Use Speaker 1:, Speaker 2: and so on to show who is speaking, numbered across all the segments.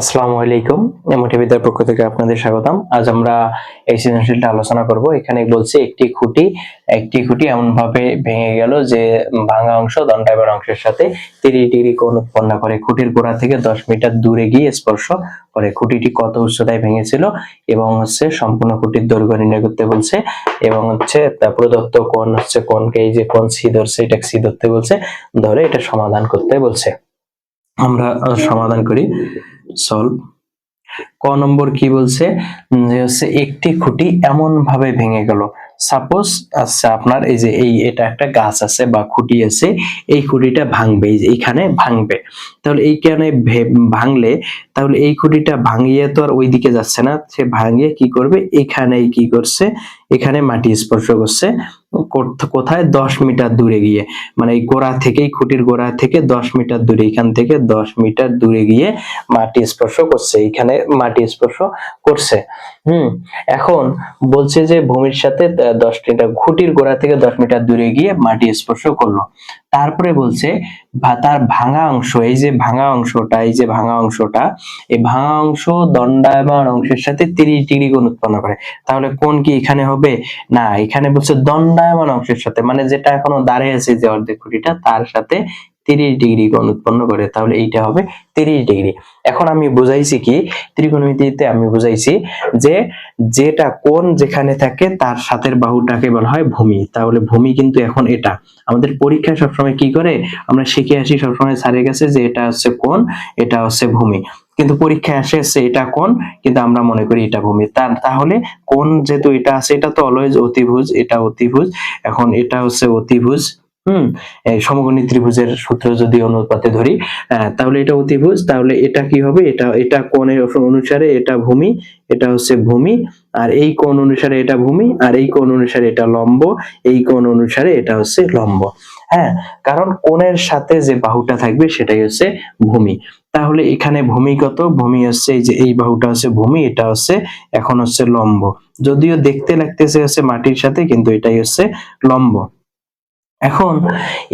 Speaker 1: আসসালামু আলাইকুম। এমোটিভিদের পক্ষ থেকে আপনাদের স্বাগতম। আজ আমরা এই সৃজনশীলটা আলোচনা করব। এখানে বলছে একটি খুঁটি একটি খুঁটি এমন ভাবে ভেঙে গেল যে ভাঙা অংশ দণ্ডায়মান অংশের সাথে তিরিশ ডিগ্রি কোণ উৎপন্ন করে। খুঁটির গোড়া থেকে দশ মিটার দূরে গিয়ে স্পর্শ করে। খুঁটিটি কত উচ্চতায় ভেঙেছিল এবং হচ্ছে সম্পূর্ণ খুঁটির দৈর্ঘ্য নির্ণয় করতে বলছে এবং হচ্ছে প্রদত্ত কোণ হচ্ছে কোণকে এই যে কোণ সি ধরছে এটা সি ধরতে বলছে, ধরে এটা সমাধান করতে বলছে। আমরা সমাধান করি। solve ক নম্বর কি বলছে? যে হচ্ছে একটি খুঁটি এমন ভাবে ভেঙে গেল। সাপোজ আচ্ছা আপনার এই যে এই, এটা একটা গাছ আছে বা খুঁটি আছে, এই খুঁটিটা ভাঙবে এইখানে ভাঙবে। তাহলে এইখানে ভাঙলে, তাহলে এই খুঁটিটা ভাঙিয়ে তো আর ওইদিকে যাচ্ছে না, সে ভাঙিয়ে কি করবে? এখানেই কি করছে? এখানে মাটি স্পর্শ করছে। কোথ- কোথায়? দশ মিটার দূরে গিয়ে। মানে এই গোড়া থেকেই, খুঁটির গোড়া থেকে দশ মিটার দূরে, এখান থেকে দশ মিটার দূরে গিয়ে মাটি স্পর্শ করছে। এখানে মাটি স্পর্শ করছে। হুম, এখন বলছে যে ভূমির সাথে দশ মিটার খুঁটির গোড়া থেকে দশ মিটার দূরে গিয়ে মাটি স্পর্শ করল। তারপরে বলছে তার ভাঙা অংশ, এই যে ভাঙা অংশটা, এই যে ভাঙা অংশটা, এই ভাঙা অংশ দণ্ডায়মান অংশের সাথে তিরিশ ডিগ্রি কোণ উৎপন্ন করে। তাহলে কোন কি এখানে হবে? না, এখানে বলছে দণ্ডায়মান অংশের সাথে মানে যেটা এখনও দাঁড়িয়ে আছে যে অর্ধেক খুঁটিটা, তার সাথে তিরিশ ডিগ্রি কোণ উৎপন্ন করে, তাহলে এইটা হবে তিরিশ ডিগ্রি। এখন আমি বুঝাইছি কি, ত্রিকোণমিতিতে আমি বুঝাইছি যে যেটা কোণ যেখানে থাকে তার সাথের বাহুটাকে বলা হয় ভূমি। তাহলে ভূমি কিন্তু এখন এটা। আমাদের পরীক্ষায় সবসময় কি করে? আমরা শিখে আসি সবসময় স্যারের কাছে যে এটা হচ্ছে কোণ, এটা হচ্ছে ভূমি। কিন্তু পরীক্ষায় আসে এটা কোন কিন্তু আমরা মনে করি এটা ভূমি। তার তাহলে কোন যেহেতু এটা আছে, এটা তো অলওয়েজ অতিভুজ, এটা অতিভুজ। এখন এটা হচ্ছে অতিভুজ। হুম এই সমকোণী ত্রিভুজের সূত্র যদি অনুপাতে ধরি তাহলে এটা অতিভুজ তাহলে এটা কি হবে? এটা এটা কোণের অনুসারে এটা ভূমি, এটা হচ্ছে ভূমি, আর এই কোণ অনুসারে এটা ভূমি, আর এই কোণ অনুসারে এটা লম্ব, এই কোণ অনুসারে এটা হচ্ছে লম্ব। হ্যাঁ কারণ কোণের সাথে যে বাহুটা থাকবে সেটাই হচ্ছে ভূমি। তাহলে এখানে ভূমি কত? ভূমি হচ্ছে এই যে, এই বাহুটা হচ্ছে ভূমি, এটা হচ্ছে, এখন হচ্ছে লম্ব। যদিও দেখতে লাগতেছে হচ্ছে মাটির সাথে, কিন্তু এটাই হচ্ছে লম্ব। এখন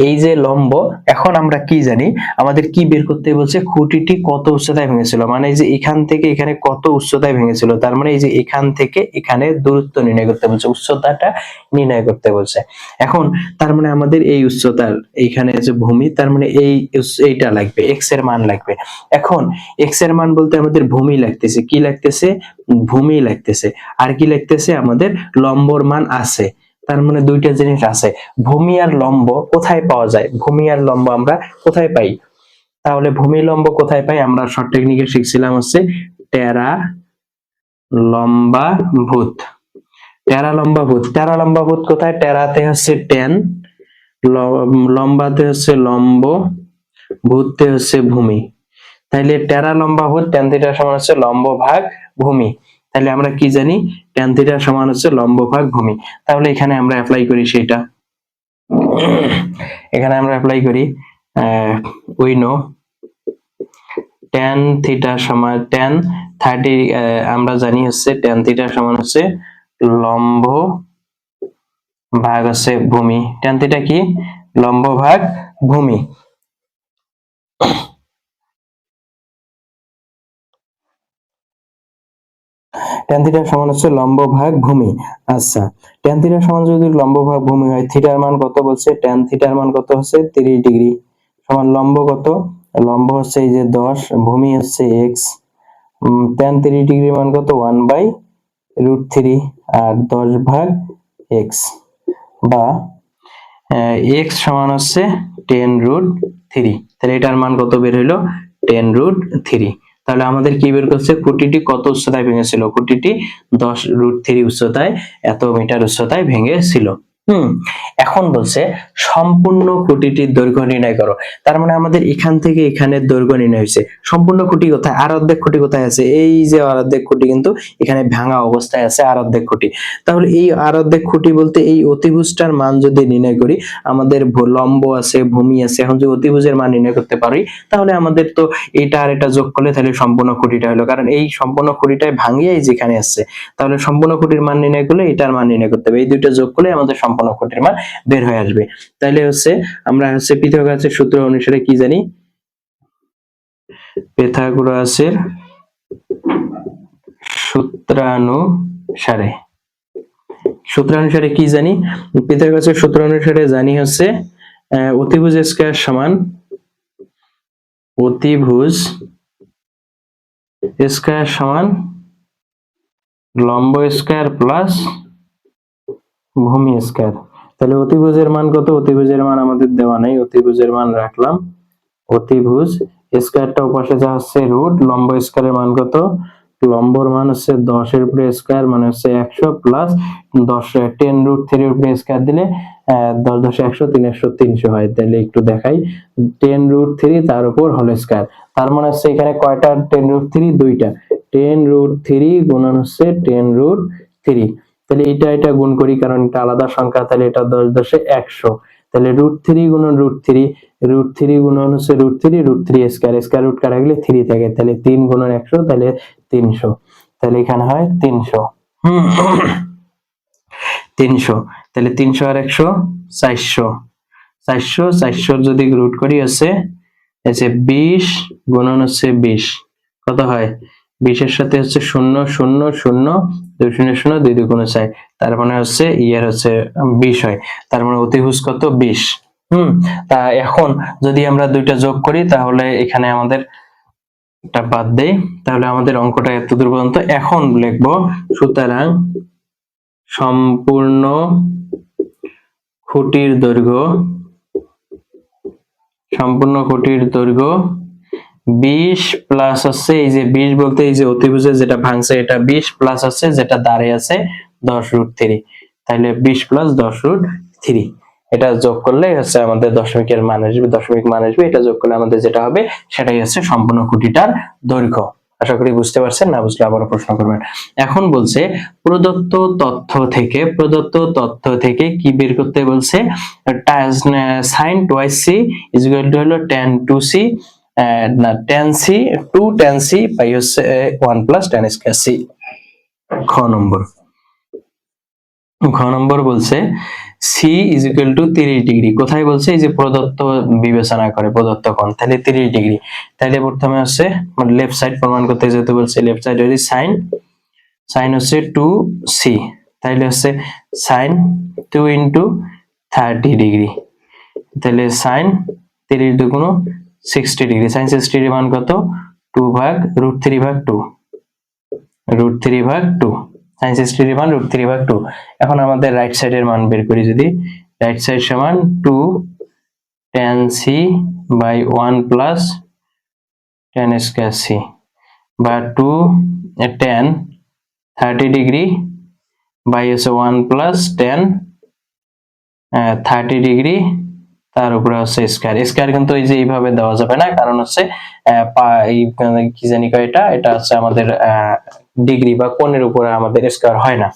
Speaker 1: এই যে লম্ব, এখন আমরা কি জানি? আমাদের কি বের করতে বলছে? খুঁটিটি কত উচ্চতায় ভেঙেছিল? মানে এই যে এখান থেকে এখানে কত উচ্চতায় ভেঙেছিল? তার মানে এই যে এখান থেকে এখানে দূরত্ব নির্ণয় করতে বলছে, উচ্চতাটা নির্ণয় করতে বলছে। এখন তার মানে আমাদের এই উচ্চতার এইখানে যে ভূমি, তার মানে এই এইটা লাগবে এক্সের মান লাগবে। এখন এক্সের মান বলতে আমাদের ভূমি লাগতেছে। কি লাগতেছে? ভূমি লাগতেছে। আর কি লাগতেছে? আমাদের লম্বর মান আছে। তার মানে দুইটা জিনিস আছে। ভূমি আর লম্ব কোথায় পাওয়া যায়? ভূমি আর লম্ব আমরা কোথায় পাই? তাহলে ভূমি লম্ব কোথায় পাই? আমরা শর্ট টেকনিকে শিখছিলাম হচ্ছে টেরা লম্বা ভূত টেরা লম্বা ভূত টেরা লম্বা ভূত কোথায়? টেরাতে হচ্ছে টেন লম্বাতে হচ্ছে লম্ব ভূততে হচ্ছে ভূমি। তাইলে টেরা লম্বা ভূত টেন থিটার সমান হচ্ছে লম্ব ভাগ ভূমি। তাহলে আমরা কি জানি? টেন থিটার সমান হচ্ছে লম্ব ভাগ ভূমি। তাহলে এখানে আমরা অ্যাপ্লাই করি সেটা এখানে আমরা অ্যাপ্লাই করি উই নো টেন থিটা সমান টেন থার্টি আমরা জানি হচ্ছে টেন থিটা সমান হচ্ছে লম্ব ভাগ হচ্ছে ভূমি। টেন থিটা কি? লম্ব ভাগ ভূমি। টেন থিটার সমান হচ্ছে লম্ব ভাগ ভূমি। আচ্ছা টেন থিটার সমান যদি লম্ব ভাগ ভূমি হয় থিটার মান কত বলছে? টেন থিটার মান কত হচ্ছে? তিরিশ ডিগ্রি। সমান লম্ব কত? লম্ব হচ্ছে এই যে দশ, ভূমি হচ্ছে এক্স টেন তিরিশ ডিগ্রি মান কত? ওয়ান বাই রুট থ্রি আর দশ ভাগ এক্স বা এক্স সমান হচ্ছে টেন রুট থ্রি তাহলে এটার মান কত বের হইল টেন রুট থ্রি তাহলে আমাদের কি বের করছে? খুঁটিটি কত উচ্চতায় ভেঙেছিল? খুঁটিটি দশ রুট থ্রি উচ্চতায়, এত মিটার উচ্চতায় ভেঙেছিল। হুম, এখন বলছে সম্পূর্ণ খুঁটিটির দৈর্ঘ্য নির্ণয় করো। তার মানে আমাদের এখান থেকে এখানে দৈর্ঘ্য নির্ণয় হয়েছে। সম্পূর্ণ খুঁটি কোথায়? আর অর্ধেক খুঁটি কোথায় আছে? এই যে আর অর্ধেক খুঁটি কিন্তু এখানে ভাঙা অবস্থায় আছে আর অর্ধেক খুঁটি তাহলে এই আর অর্ধেক খুঁটি বলতে এই অতিভুজটার মান যদি নির্ণয় করি, আমাদের লম্ব আছে, ভূমি আছে, এখন যদি অতিভুজের মান নির্ণয় করতে পারি, তাহলে আমাদের তো এটা আর এটা যোগ করলে তাহলে সম্পূর্ণ খুঁটিটা হলো। কারণ এই সম্পূর্ণ খুঁটিটাই ভাঙিয়েই যেখানে আসছে তাহলে সম্পূর্ণ খুঁটির মান নির্ণয় করলে এটার মান নির্ণয় করতে হবে। এই দুইটা যোগ করলে আমাদের সম্পূর্ণ খুঁটির মান বের হয়ে আসবে। তাহলে হচ্ছে আমরা হচ্ছে পিথাগোরাসের সূত্র অনুসারে কি জানি? পিথাগোরাসের সূত্রানুসারে। সূত্রানুসারে কি জানি? পিতার কাছে সূত্রানুসারে জানি হচ্ছে অতিভুজ স্কয়ার সমান অতিভুজ স্কয়ার সমান লম্ব স্কয়ার প্লাস ভূমি স্কয়ার। তাহলে অতিভুজের মান কত? অতিভুজের মান আমাদের দেওয়া নাই। অতিভুজের মান রাখলাম। অতিভুজ স্কয়ারটা ওপাশে যা হচ্ছে রুট লম্ব স্কয়ারের মান কত? লম্বর মান হচ্ছে দশের উপরে স্কয়ার মানে হচ্ছে একশো প্লাস দশ টেন রুট থ্রির উপরে স্কয়ার দিলে দশ দশ একশো, তিন একশো, তিনশো হয়। তাহলে একটু দেখাই। টেন রুট থ্রি তার উপর হল স্কয়ার তার মানে হচ্ছে এখানে কয়টা? টেন রুট থ্রি দুইটা। টেন রুট থ্রি গুণন হচ্ছে টেন রুট থ্রি তাহলে এটা এটা গুণ করি, কারণ এটা আলাদা সংখ্যা, তাহলে এটা দশ দশে একশো। তাহলে রুট থ্রি গুণন রুট থ্রি রুট থ্রি গুণন হচ্ছে root three root three square square root কাটা গেলে থ্রি থাকে, তাহলে তিন গুণন একশো, তাহলে তিনশো। তাহলে এখানে হয় তিনশো। তিনশো। তাহলে তিনশো আর একশো, চারশো। চারশো চারশো যদি রুট করি হচ্ছে বিশ, গুণন হচ্ছে বিশ। কত হয়? বিশের সাথে হচ্ছে শূন্য শূন্য শূন্য, দুই শূন্য শূন্য, দুই দুই গুণ চাই তার মানে হচ্ছে ইয়ার হচ্ছে বিশ হয়। তার মানে অতিভুজ কত? বিশ। হুম? তা এখন যদি আমরা দুইটা যোগ করি, তাহলে এখানে আমাদের বাদ দেই। তাহলে আমাদের অঙ্কটা এত দূর পর্যন্ত। এখন লিখব, সুতরাং সম্পূর্ণ খুঁটির দৈর্ঘ্য, সম্পূর্ণ খুঁটির দৈর্ঘ্য বিশ প্লাস হচ্ছে এই যে বিশ বলতে এই যে অতিভুজে যেটা ভাঙছে এটা বিশ প্লাস হচ্ছে যেটা দাঁড়িয়ে আছে দশ রুট থ্রি তাহলে বিশ প্লাস দশ রুট থ্রি এটা যোগ করলে হচ্ছে আমাদের দশমিকের মান আসবে, দশমিক মান আসবে, এটা যোগ করলে আমাদের যেটা হবে সেটাই হচ্ছে সম্পূর্ণ খুঁটিটার দৈর্ঘ্য। আশা করি বুঝতে পারছেন, না বুঝলে আবারও প্রশ্ন করবেন। এখন বলছে, প্রদত্ত তথ্য থেকে, প্রদত্ত তথ্য থেকে কি বের করতে বলছে? Sin twice C is two হলো টেন টু সি না tan C two tan C by হচ্ছে ওয়ান প্লাস টেন স্কোয়ার খ নম্বর ঘ নম্বর বলছে সি ইজ ইকুয়াল টু তিরিশ ডিগ্রি কোথায় বলছে? এই যে প্রদত্ত বিবেচনা করে, প্রদত্ত কোণ। তাহলে তিরিশ ডিগ্রি তাহলে প্রথমে হচ্ছে লেফট সাইড প্রমাণ করতে যেহেতু বলছে লেফট সাইড হচ্ছে সাইন সাইন হচ্ছে টু সি তাহলে হচ্ছে sin two into thirty degree তাহলে সাইন তিরিশ দুগুণ sixty degree sin sixty degree মান কত? টু ভাগ রুট থ্রি ভাগ টু রুট থ্রি ভাগ টু সাইন সিক্সটি ডিগ্রি মান রুট থ্রি ভাগ টু এখন আমাদের রাইট সাইডের মান বের করি যদি। রাইট সাইড সমান two tan C by one plus tan square C বা two tan thirty degree by হচ্ছে one plus tan thirty degree তার উপরে হচ্ছে স্কয়ার স্কয়ার কিন্তু এই যে এইভাবে দেওয়া যাবে না, কারণ হচ্ছে এই কি জানি কয় এটা? এটা হচ্ছে আমাদের ডিগ্রি বা কোণের উপরে আমাদের স্কয়ার হয় না।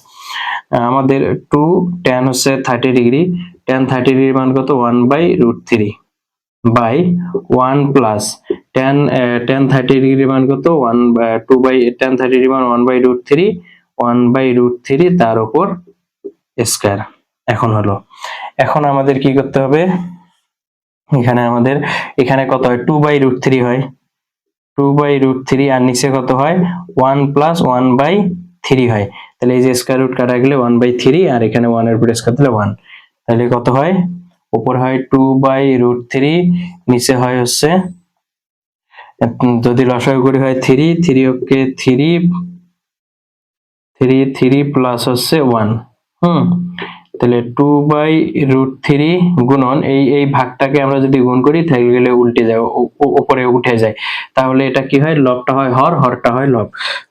Speaker 1: আমাদের টু টেন হচ্ছে thirty degree tan thirty degree মান কত? One by root three by one plus tan tan thirty degree মান কত? One two by tan thirty degree মান one by root three one by root three তার উপর square এখন হলো। এখন আমাদের কি করতে হবে? এখানে আমাদের, এখানে কত হয়? টু বাই রুট থ্রি হয়। টু বাই রুট থ্রি আর নিচে কত হয়? One plus one by three হয়। তাহলে এই যে স্কয়ার রুট কাটা গেলে ওয়ান বাই থ্রি আর এখানে ওয়ানের স্কয়ার দিলে ওয়ান তাহলে কত হয়? উপর হয় টু বাই রুট থ্রি নিচে হয় হচ্ছে, যদি লসাগু করি হয় three three okay three three three plus হচ্ছে ওয়ান হুম। তাহলে টু বাই রুট থ্রি গুণন এই এই ভাগটাকে আমরা যদি গুণ করি, তাহলে গেলে উল্টে যায় উপরে উঠে যায়। তাহলে এটা কি হয়? লবটা হয় হর, হরটা হয় লব।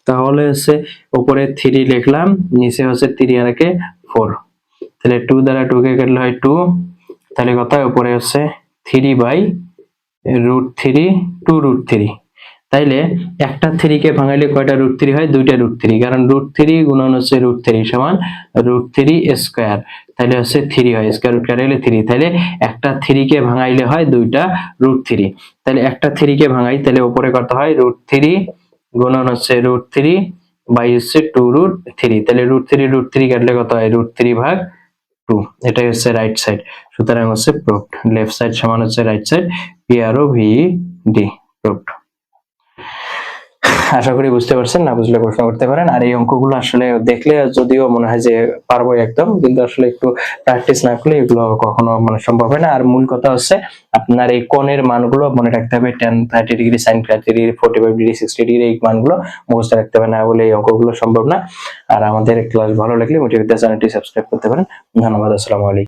Speaker 1: তাহলে হচ্ছে উপরে থ্রি লিখলাম, নিচে হচ্ছে থ্রি আর একে ফোর তাহলে টু দ্বারা টু কে কাটলে হয় টু তাহলে কথা উপরে হচ্ছে three by root three two root three তাইলে একটা থ্রি কে ভাঙাইলে কয়টা রুট থ্রি হয়? দুইটা রুট থ্রি কারণ রুট থ্রি গুণন হচ্ছে রুট থ্রি সমান রুট থ্রি স্কোয়ার তাহলে হচ্ছে থ্রি হয় স্কোয়ার রুট কাটাইলে থ্রি তাহলে একটা থ্রি কে ভাঙাইলে হয় দুইটা রুট থ্রি তাহলে একটা থ্রি কে ভাঙাই তাহলে উপরে কত হয়? রুট থ্রি গুণন হচ্ছে রুট থ্রি বাই হচ্ছে টু রুট থ্রি তাহলে রুট থ্রি রুট থ্রি কাটলে কত হয়? রুট থ্রি ভাগ টু এটাই হচ্ছে রাইট সাইড সুতরাং হচ্ছে প্রুফড লেফট সাইড সমান হচ্ছে right side P R O V D proved আশা করি বুঝতে পারছেন, না বুঝলে প্রশ্ন করতে পারেন। আর এই অঙ্কগুলো আসলে দেখলে যদিও মনে হয় যে পারব একদম, কিন্তু আসলে একটু প্র্যাকটিস না করলে এগুলো কখনো মানে সম্ভব হয় না। আর মূল কথা হচ্ছে আপনার এই কোণের মানগুলো মনে রাখতে হবে tan thirty degree sin thirty degree forty five degree sixty degree এই মানগুলো মুখস্থ রাখতে হবে, না বলে এই অঙ্কগুলো সম্ভব না। আর আমাদের ক্লাস ভালো লাগলে মোটিভিদ্যা চ্যানেলটি সাবস্ক্রাইব করতে পারেন। ধন্যবাদ, আসসালামু আলাইকুম।